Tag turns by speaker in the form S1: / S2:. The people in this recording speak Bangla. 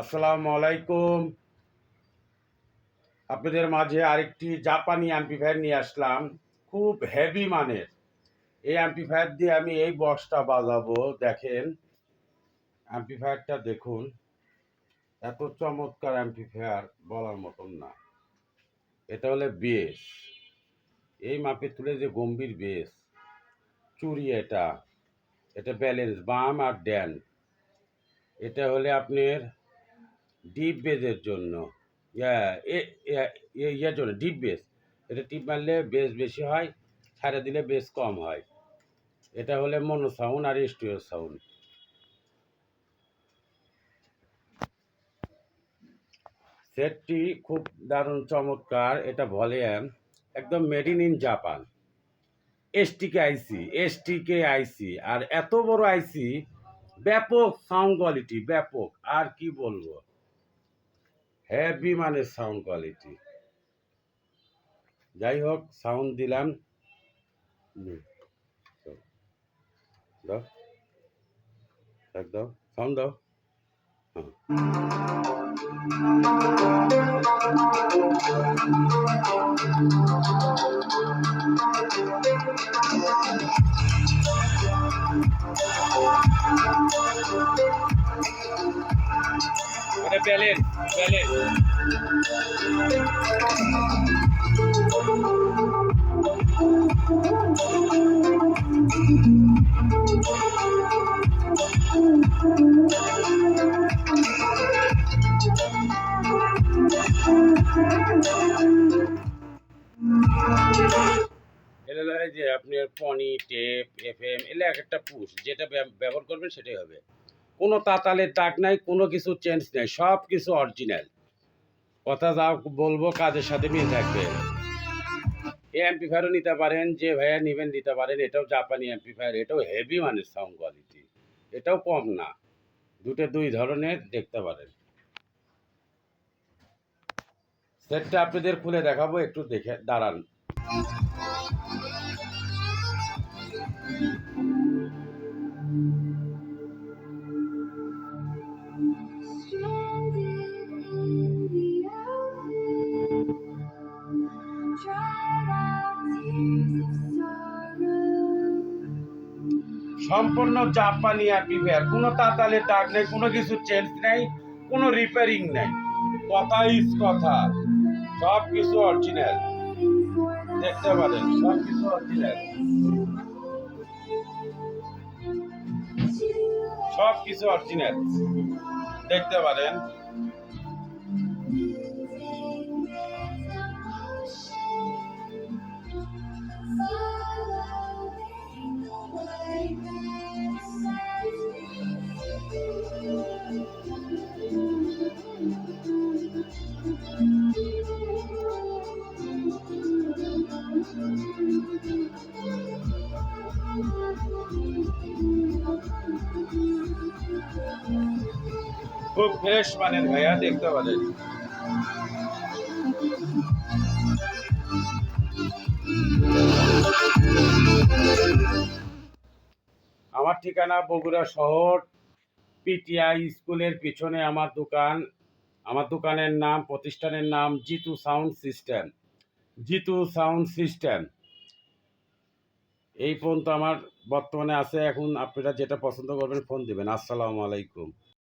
S1: আসসালামু আলাইকুম। আপনাদের মাঝে আরেকটি জাপানি অ্যাম্পিফায়ার নিয়ে আসলাম। খুব হেভি মানের। এই অ্যাম্পিফায়ার দিয়ে আমি এই বক্সটা বাজাবো, দেখেন। অ্যাম্পিফায়ারটা দেখুন। এত চমৎকার অ্যাম্পিফায়ার বলার মতন না। এটা হলে বেস এই মাপে তুলে যে গম্ভীর বেস চুরি এটা। এটা ব্যালেন্স বাম আর ড্যান এটা হলে আপনার ডিপ বেজের জন্য। ইয়া ইয়া- ইয়ে- ইয়ার জন্য ডিপ বেস এটা টিপ মারলে বেস বেশি হয়, ছাড়ে দিলে বেস কম হয়। এটা হলে মনো সাউন্ড আর স্টুডিও সাউন্ড সেটটি খুব দারুণ চমৎকার, এটা ভলিউম একদম made in in Japan STK IC STK IC আর এত বড় আইসি ব্যাপক সাউন্ড কোয়ালিটি ব্যাপক, আর কি বলব? হেভি মানে সাউন্ড কোয়ালিটি যাই হোক সাউন্ড দিলাম। দাও। দাও সাউন্ড দাও। হ্যাঁ। এটা হলো এই যে আপনার পনি টেপ এফ এম এগুলো এক একটা পুশ, যেটা ব্যব- ব্যবহার করবেন সেটাই হবে। কোনো তাতালের দাগ নাই, কোনো কিছু চেঞ্জ নেই, সব কিছু অরিজিনাল কথা যা বলব, কাজের সাথে মিল থাকবে। এই অ্যাম্পিফায়ারও নিতে পারেন, যে ভাইয়া নেবেন নিতে পারেন, এটাও জাপানি অ্যাম্পিফায়ার এটাও হেভি মানের সাউন্ড কোয়ালিটি এটাও কম না। দুটো দুই ধরনের দেখতে পারেন। সেটটা আপনাদের খুলে দেখাবো, একটু দেখে দাঁড়ান। সম্পূর্ণ জাপানি আর অ্যাম্পিফায়ার কোনো তাতালে দাগ নেই, কোনো কিছু চেঞ্জ নেই, কোনো রিপেয়ারিং নেই। কথা কথা। সব কিছু অরিজিনাল দেখতে পারেন, সব কিছু অরিজিনাল সব কিছু অরিজিনাল দেখতে পারেন। খুব ফ্রেশ মানের ভাইয়া, দেখতে পারেন আমার ঠিকানা বগুড়া শহর, পিটিআই স্কুলের পিছনে আমার দোকান। আমার দোকানের নাম, প্রতিষ্ঠানের নাম Jitu sound system. Jitu sound system. এই ফোন তো আমার বর্তমানে আছে, এখন আপনারা যেটা পছন্দ করবেন ফোন দিবেন। আসসালামু আলাইকুম।